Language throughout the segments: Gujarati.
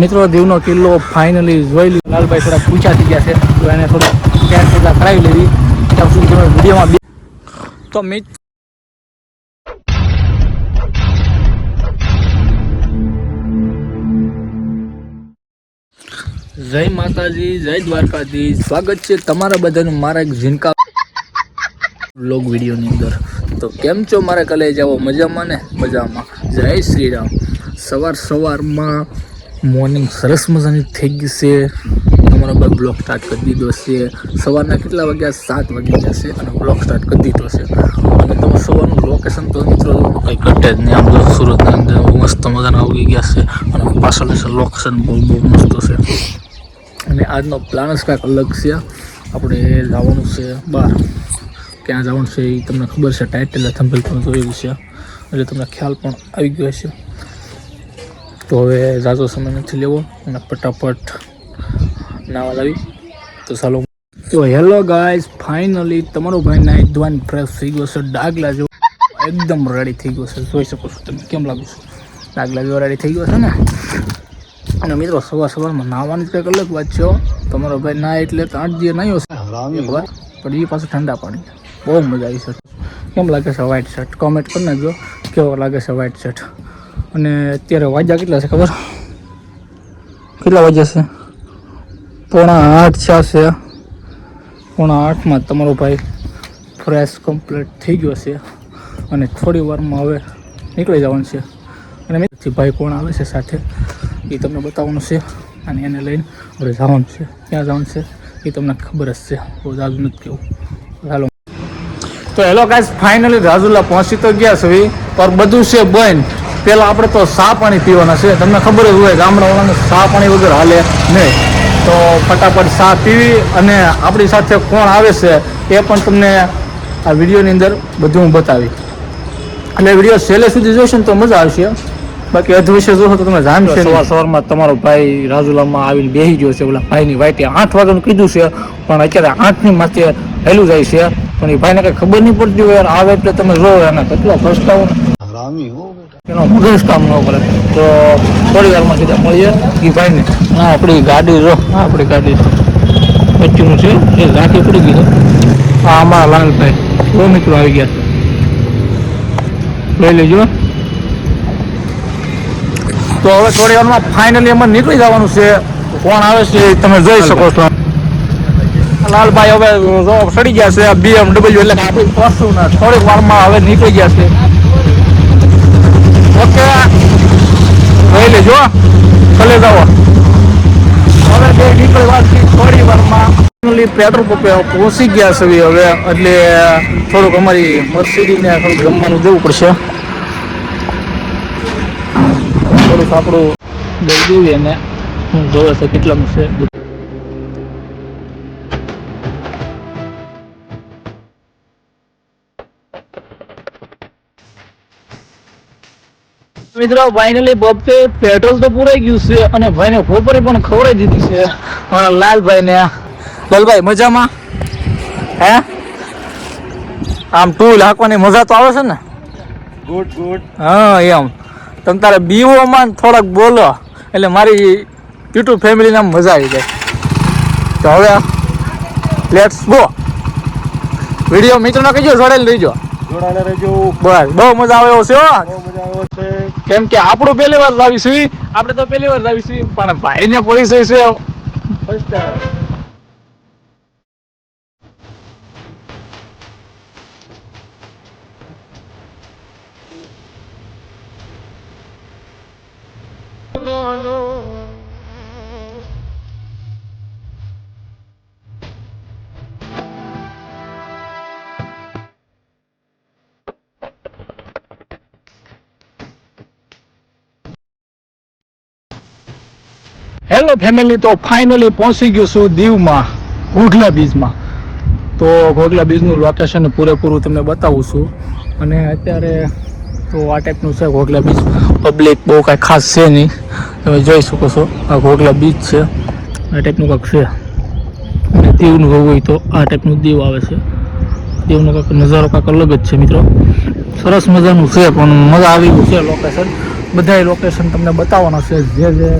મિત્રો દીવનો કિલ્લો ફાઇનલી જોઈ લીધો. લાલભાઈ થોડા પૂછા થઈ ગયા છે, તો એને થોડું કેશ પૂજા કરાવી લેવી. ત્યાં સુધી તમે વિડીયોમાં તો મિત્ર જય માતાજી, જય દ્વારકાજી સ્વાગત છે તમારા બધાનું મારા એક ઝીનકા વ્લોગ વિડીયોની અંદર. તો કેમ છો મારા કલે જાઓ મજામાં ને? મજામાં. જય શ્રી રામ. સવાર સવારમાં મોર્નિંગ સરસ મજાની થઈ ગઈ છે. તમારો ભાઈ બ્લોક સ્ટાર્ટ કરી દીધો છે. સવારના કેટલા વાગ્યા? સાત વાગી જશે અને બ્લોક સ્ટાર્ટ કરી દીધો છે. અને તમે સવારનું લોકેશન તો મિત્રો કંઈ ઘટે જ નહીં. આમ તો સુરતની અંદર મસ્ત મજાના આવી ગયા છે અને પાછળ છે લોકેશન બહુ બહુ મસ્ત છે. અને આજનો પ્લાન જ કાંઈક અલગ છે. આપણે જવાનું છે બહાર. ક્યાં જવાનું છે એ તમને ખબર છે. ટાઇટલ થંભેલ પણ જોયેલું છે. એટલે તમને ખ્યાલ પણ આવી ગયો છે તો હવે ઝાઝો સમય નથી લેવો અને ફટાફટ નાવા લાવી. તો ચાલો. તો હેલો ગાઈઝ ફાઇનલી તમારો ભાઈ નાઈ ધ્વાન ફ્રેશ થઈ ગયો છે ડાગલા જેવો. એકદમ રેડી થઈ ગયો છે. જોઈ શકો છો તમે કેમ લાગુ છો? ડાગલા જેવો રેડી થઈ ગયો છે ને? અને મિત્રો સવાર સવારમાં નાહવાની જ કંઈક અલગ વાત છે તમારો ભાઈ ના એટલે તો આઠ દિવસ નાહ્યો છે એક વાર. પણ એ પાછું ઠંડા પાણી બહુ મજા આવી છે. કેમ લાગે છે વ્હાઇટ શર્ટ કોમેન્ટ કરી નાખજો. કેવો લાગે છે વ્હાઇટ શર્ટ અને અત્યારે વાગ્યા કેટલા છે ખબર? કેટલા વાગ્યા છે? પોણા આઠ છે છે. પોણા આઠમાં તમારો ભાઈ ફ્રેશ કમ્પ્લીટ થઈ ગયો છે. અને થોડી વારમાં હવે નીકળી જવાનું છે. અને મેથી ભાઈ કોણ આવે છે સાથે? એ તમને બતાવવાનું છે. અને એને લઈને આપણે જવાનું છે. ક્યાં જવાનું છે? એ તમને ખબર જ છે. બહુ જાજુ નથી કેવું. ચાલો તો હેલો ગાઈસ ફાઇનલી રાજુલા પહોંચી તો ગયા છે. પર બધું છે બંધ. પેલા આપણે તો સા પાણી પીવાના છે. તમને ખબર જ હોય ગામડાવાળાને સા પાણી વગર હાલે નહીં. તો ફટાફટ સા પીવી અને આપણી સાથે કોણ આવે છે એ પણ તમને આ વિડીયોની અંદર બધું હું બતાવી એટલે વીડિયો છેલ્લે સુધી જોશો ને તો મજા આવશે. બાકી અધવિશ્ય જોશો તો તમે જાણશો સવાર સવારમાં તમારો ભાઈ રાજુલામાં આવીને બેસી ગયો છે. ઓલા ભાઈની વાઈટે આઠ વાગ્યાનું કીધું છે પણ અત્યારે આઠની માથે હેલું જાય છે. પણ એ ભાઈને કઈ ખબર નહીં પડતી હોય આવે એટલે તમે જો એના કેટલો પ્રસ્તાવ એનો મગજ કામ ન કરે. તો થોડી વારમાં સીધા મળીએ. એ ભાઈને. ના આપણી ગાડી જો હા આપણી ગાડી બચ્ચુનું છે. એ રાખી પડી ગઈ હા. અમારા લાલભાઈ. બહુ મિત્રો આવી ગયા લઈ લેજો. તો હવે થોડી વારમાં ફાઇનલી એમાં નીકળી જવાનું છે. કોણ આવે છે તમે જોઈ શકો છો. લાલભાઈ હવે સડી ગયા છે બીએમડબલ્યુ એટલે આપણે પહોંચશું ને થોડીક વારમાં હવે નીકળી ગયા છે. ઓકે. લઈ લેજો ભલે જાઓ. હવે બે નીકળી વાતથી થોડી વારમાં પેટ્રોલ પંપે પહોંચી ગયા છે હવે, એટલે થોડુંક અમારી મર્સિડીને થોડુંક જમવાનું જવું પડશે. થોડુંક આપણું દઈ દેવી ને જોવે છે કેટલાનું છે મિત્રો ફાઇનલી બપે પેટ્રોલ તો પૂરાઈ ગયું છે અને ભાઈને ખોપરી પણ ખવડાવી દીધી છે. લાલભાઈ ને લાલભાઈ મજામાં? હે? આમ ટૂલ હાંકવાની મજા તો આવે છે ને? ગુડ ગુડ હા એમ. તમે તારે બીવોમાં થોડાક બોલો એટલે મારી યુટ્યુબ ફેમિલીને આમ મજા આવી જાય. તો હવે લેટ્સ ગો વીડિયો મિત્રોને કહીજો જોડેલ રહીજો. જોડાયેલા રહેજો. બસ બહુ મજા આવે એવો છે બહુ મજા આવે છે. કેમ કે આપણું પહેલી વાર લાવીશું આપણે તો પહેલી વાર લાવીશું પણ ભાઈને પરિચય છે. First હેલો ફેમિલી તો ફાઇનલી પહોંચી ગયો છું દીવમાં, ઘોઘલા બીચમાં તો ઘોઘલા બીચનું લોકેશન પૂરેપૂરું તમને બતાવું છું. અને અત્યારે તો આ ટાઈપનું છે ઘોઘલા બીચ પબ્લિક બહુ કાંઈ ખાસ છે નહીં. તમે જોઈ શકો છો, આ ઘોઘલા બીચ છે. આ ટાઈપનું કાંઈક છે. અને દીવનું હોવું હોય તો આ ટાઈપનું દીવ આવે છે. દીવનો કાંઈક નજારો કાંઈક અલગ જ છે મિત્રો. સરસ મજાનું છે, પણ મજા આવી ગયું છે લોકેશન બધાય લોકેશન તમને બતાવવાના છે. જે જે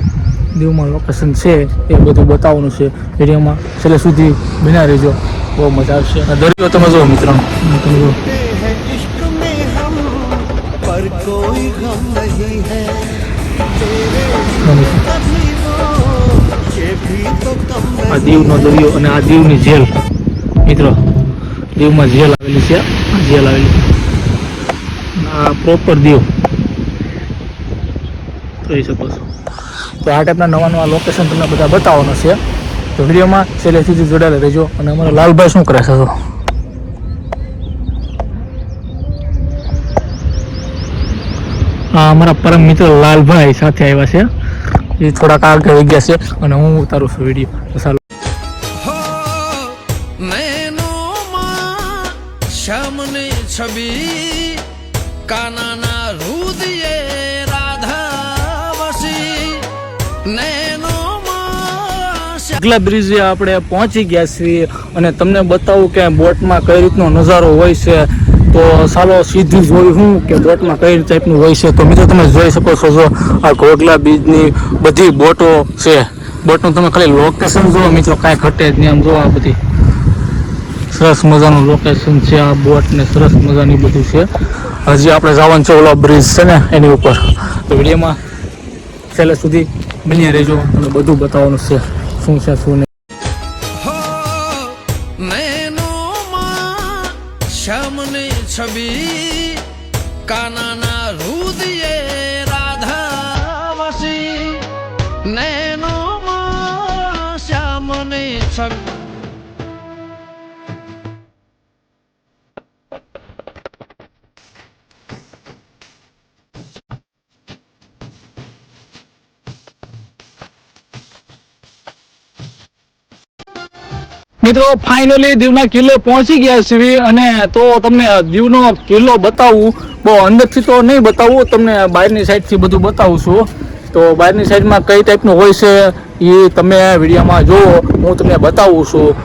દેવમાં લોકેશન છે એ બધું બતાવવાનું છે. વિડીયોમાં છેલ્લે સુધી બિના રહેજો. બહુ મજા આવશે. અને દરિયો તમે જો મિત્રો. આ દીવનો દરિયો અને આ દીવની જેલ. મિત્રો દીવમાં જેલ આવેલી છે. જેલ આવેલી આ પ્રોપર દીવ. જોઈ શકો છો. તો આ ટાઈપના નવા નવા લોકેશન તમને બધા બતાવવાનો છે. તો વિડીયોમાં છેલ્લે જોડાયેલા રહેજો અને અમારો લાલભાઈ શું કરે છે તો? અમારા પરમ મિત્ર લાલભાઈ સાથે આવ્યા છે. એ થોડાક આગળ ગયા છે અને હું ઉતારું છું વીડિયો. ચાલો શ્યામની છબી કાનાના રુદિયે શ્યા- બ્રિજે આપણે પહોંચી ગયા છીએ અને તમને બતાવું કે બોટમાં કઈ રીતનો નજારો હોય છે. તો ચાલો સીધું જોઈ હું કે બોટમાં કઈ ટાઈપનું હોય છે. તો મિત્રો તમે જોઈ શકો છો જો આ ઘોઘલા બીજની બધી બોટો છે. બોટનું તમે ખાલી લોકેશન જુઓ મિત્રો, કાંઈ ઘટે જ નહીં આમ જુઓ આ બધી. સરસ મજાનું લોકેશન છે આ બોટ ને સરસ મજાની બધું છે. હજી આપણે જવાનું છે ઓલો બ્રિજ છે ને એની ઉપર. તો વિડીયોમાં છેલ્લે સુધી બની રહેજો અને બધું બતાવવાનું છે. શું છે શું નહીં હો મિત્રો ફાઇનલી દીવના કિલ્લે પહોંચી ગયા છીએ અને તો તમને દીવનો કિલ્લો બતાવું. બહુ અંદરથી તો નહીં બતાવું, તમને બહારની સાઈડથી બધું બતાવું છું. તો બહારની સાઈડમાં કઈ ટાઈપનું હોય છે એ તમે વિડીયોમાં જુઓ, હું તમને બતાવું છું.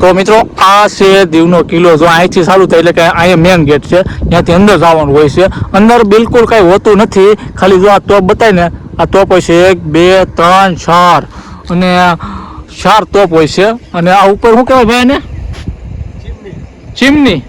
તો મિત્રો આ છે દીવનો કિલ્લો. જો અહીંથી સારું થાય એટલે કે અહીંયા મેન ગેટ છે. ત્યાંથી અંદર જવાનું હોય છે. અંદર બિલકુલ કાંઈ હોતું નથી. ખાલી જો આ ટોપ બતાય ને આ ટોપ હોય છે એક બે ત્રણ ચાર. અને ચાર ટોપ હોય છે. અને આ ઉપર શું કહેવાય ભાઈ એને? ચીમની.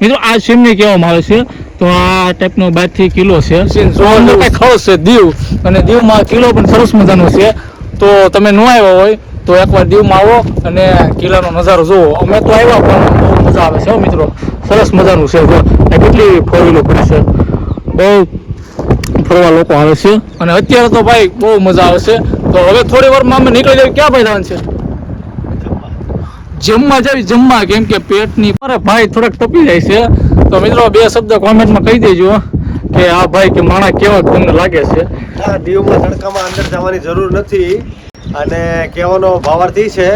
મિત્રો આ ચીમની કહેવામાં આવે છે. તો આ ટાઈપનો બહારથી કિલો છે. ખર્ચ છે દીવ. અને દીવમાં કિલો પણ સરસ મજાનો છે. તો તમે ન આવ્યા હોય તો એકવાર દીવમાં આવો અને કિલ્લાનો નજારો જુઓ અમે તો આવ્યા પણ બહુ મજા આવે છે મિત્રો. સરસ મજાનું છે જો. કેટલી ફોર વ્હીલો પડી છે? બહુ ફરવા લોકો આવે છે. અને અત્યારે તો ભાઈ બહુ મજા આવે છે. તો હવે થોડી વારમાં અમે નીકળી જઈએ. ક્યાં જવાનું છે? જમવા જાવી, જમવા. કેમ કે પેટની અરે ભાઈ થોડાક તપી જાય છે. તો મિત્રો બે શબ્દ કોમેન્ટમાં કહી દેજો કે આ ભાઈ કે માણા કેવા તમને લાગે છે. આ દીવમાં તડકામાં અંદર જવાની જરૂર નથી. અને કહેવાનો ભાવાર્થ છે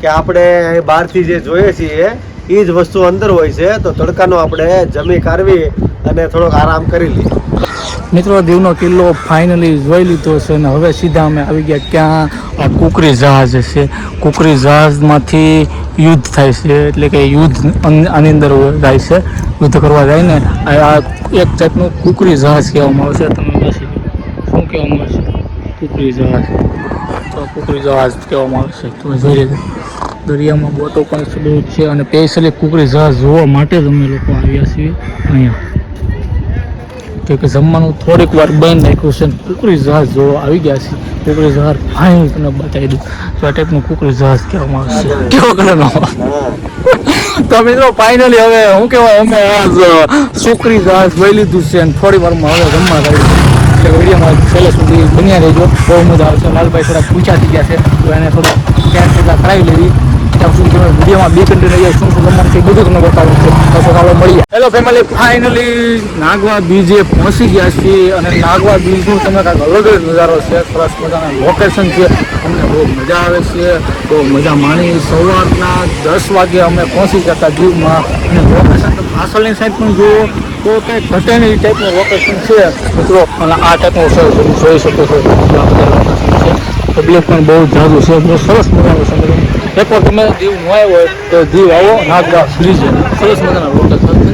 કે આપણે બહારથી જે જોઈએ છીએ એ જ વસ્તુ અંદર હોય છે, તો તડકાનો આપણે જમી કાઢવી અને થોડોક આરામ કરી લઈએ. મિત્રો દીવનો કિલ્લો ફાઇનલી જોઈ લીધો છે અને હવે સીધા અમે આવી ગયા ક્યાં? કુકરી જહાજ છે. કુકરી જહાજમાંથી યુદ્ધ થાય છે, એટલે કે યુદ્ધ આની અંદર જાય છે, યુદ્ધ કરવા જાય ને આ એક ટાઈપનું કુકરી જહાજ કહેવામાં આવે છે. તમે શું કહેવામાં આવે છે? કુકરી જહાજ. કુકરી જહાજ કહેવામાં આવશે તમે જોઈ દરિયામાં બોટો પણ છે છે અને સ્પેશિયલી કુકરી જહાજ જોવા માટે જ અમે લોકો આવ્યા છીએ અહીંયા. કે જમવાનું થોડીક વાર બંધ રાખ્યું છે કુકરી જહાજ જોવા આવી ગયા છે કુકરી જહાજ ફાઇનલ તમને બતાવી દઉં. તો આ ટાઈપનું કુકરી જહાજ કહેવામાં આવશે કેવો કલરનો તો મિત્રો ફાઇનલી હવે શું કહેવાય, અમે આ સુકરી જહાજ લઈ લીધું છે અને થોડી વારમાં હવે જમવા જાય એટલે વિડીયોમાં છેલ્લે સુધી બન્યા રહેજો. બહુ મજા આવશે. લાલભાઈ થોડા પૂછા ગયા છે. તો એને થોડું ક્યાં થોડા કરાવી લેવી. ત્યાં સુધી તમે વિડીયોમાં બે કન્ટેન્ટ રહ્યા શું શું રમવાનું છે બધું તમને બતાવું છે. તો ચાલો, મળીએ. હેલો ફેમિલી ફાઇનલી નાગવા બીજે પહોંચી ગયા છીએ અને નાગવા બીજનું તમે કાંઈક અલગ જ નજારો છે. સરસ મજાના લોકેશન છે. અમને બહુ મજા આવે છે. બહુ મજા માણી સવારના દસ વાગે અમે પહોંચી ગયા હતા દીવમાં અને લોકેશન તો પાછળની સાઈડ પણ જુઓ, તો કંઈક ઘટે ટાઈપનું લોકેશન છે. મિત્રો, અને આ ટાઈપનું તમે જોઈ શકો છો. પબ્લિક પણ બહુ જાદુ છે. બહુ સરસ મજાનું છે. એકવાર તમે દીવ ન આવ્યો હોય, તો દીવ આવો નાગવા બ્રિજ. સરસ મજાના લોકેશન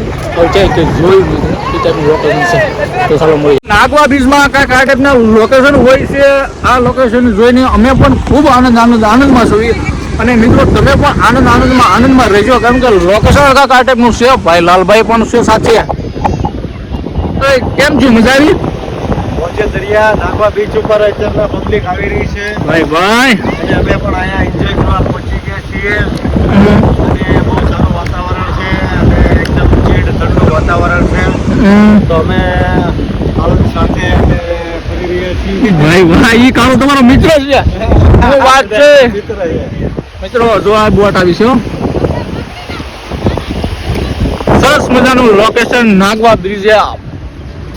છે ટાઈપનું લોકેશન તો ચાલો મળીએ નાગવા બીચમાં કાંઈક આ ટાઈપના લોકેશન હોય છે આ લોકેશન જોઈને અમે પણ ખૂબ આનંદ આનંદ આનંદમાં છીએ. અને મિત્રો તમે પણ આનંદ આનંદમાં આનંદમાં રહેજો કારણ કે લોકેશન કાંઈક આ ટાઈપનું છે. ભાઈ લાલભાઈ પણ છે સાથે. કેમ છે મજા આવી દરિયા નાગવા બીચ ઉપર અત્યારના પબ્લિક આવી રહી છે. ભાઈ ભાઈ. અને અમે પણ અહીંયા એન્જોય કરવા પહોંચી ગયા છીએ. અને બહુ સારું વાતાવરણ છે અને એકદમ ચીડ ઠંડુ વાતાવરણ છે. તો અમે આનંદ સાથે ફરી રહ્યા છીએ. ભાઈ ભાઈ ઈ કાળો તમારો મિત્ર છે. શું વાત છે? મિત્રો જો આ બોટ આવી છે સરસ મજાનું લોકેશન નાગવા બ્રિજે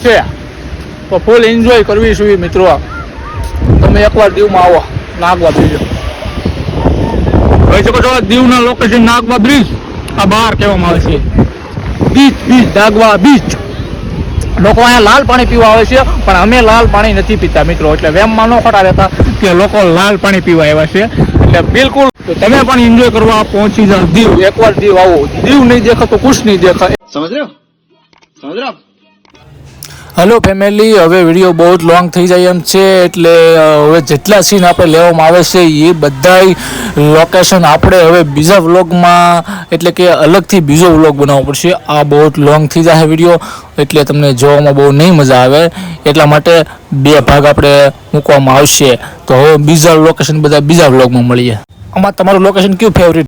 છે તો ફૂલ એન્જોય કરવી છે મિત્રો તમે એકવાર દીવમાં આવો નાગવા બ્રિજ. કહી શકો છો દીવના લોકેશન નાગવા બ્રિજ? આ બહાર કહેવામાં આવે છે. Beach beach Nagwa beach. લોકો અહીંયા લાલ પાણી પીવા આવે છે, પણ અમે લાલ પાણી નથી પીતા મિત્રો. એટલે વેમમાં ન ખોટા રહેતા કે લોકો લાલ પાણી પીવા આવ્યા છે. એટલે બિલકુલ તમે પણ એન્જોય કરવા પહોંચી જાઓ. દીવ એકવાર દીવ આવો. દીવ નહીં દેખા તો કુછ નહીં દેખા સમજ રહ્યો? સમજ રહ્યો? હેલો ફેમિલી હવે વીડિયો બહુ જ લોંગ થઈ જાય એમ છે, એટલે હવે જેટલા સીન આપણે લેવામાં આવે છે, એ બધાય લોકેશન આપણે હવે બીજા વ્લોગમાં એટલે કે અલગથી બીજો વ્લોગ બનાવવો પડશે. આ બહુ જ લોંગ થઈ જાય વીડિયો એટલે તમને જોવામાં બહુ નહીં મજા આવે. એટલા માટે બે ભાગ આપણે મૂકવામાં આવશે. તો હવે બીજા લોકેશન બધા બીજા વ્લોગમાં મળીએ. આમાં તમારું લોકેશન કયું ફેવરિટ